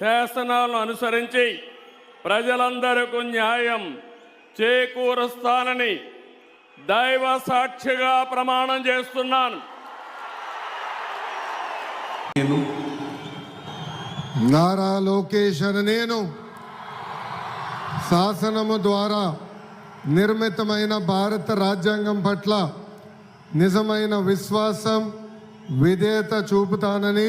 శాసనాలను అనుసరించి ప్రజలందరికీ న్యాయం చేకూరుస్తానని దైవ సాక్షిగా ప్రమాణం చేస్తున్నాను. నేను నారా లోకేష్ అని నేను శాసనము ద్వారా నిర్మితమైన భారత రాజ్యాంగం పట్ల నిజమైన విశ్వాసం విధేయత చూపుతానని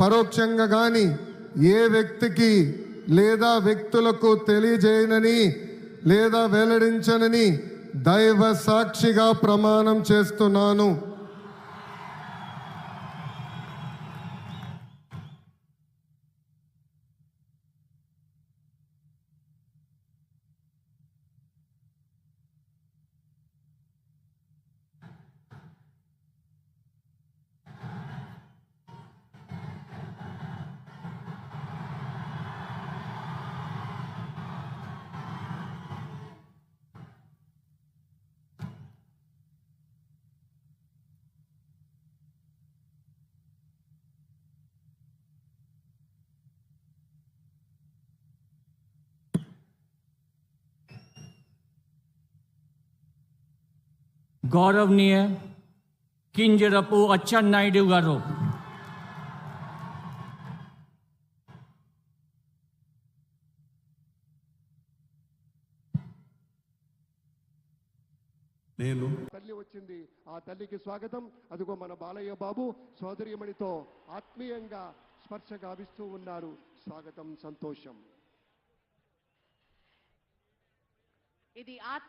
పరోక్షంగా కానీ ఏ వ్యక్తికి లేదా వ్యక్తులకు తెలియజేయనని లేదా వెల్లడించనని దైవ సాక్షిగా ప్రమాణం చేస్తున్నాను. గౌరవనీయ కింజరపు అచ్చెన్నాయుడు గారు. నేను తల్లి వచ్చింది. ఆ తల్లికి స్వాగతం. అదిగో మన బాలయ్య బాబు సోదరిమణితో ఆత్మీయంగా స్పర్శ గావిస్తూ ఉన్నారు. స్వాగతం సంతోషం. ఇది ఆత్మ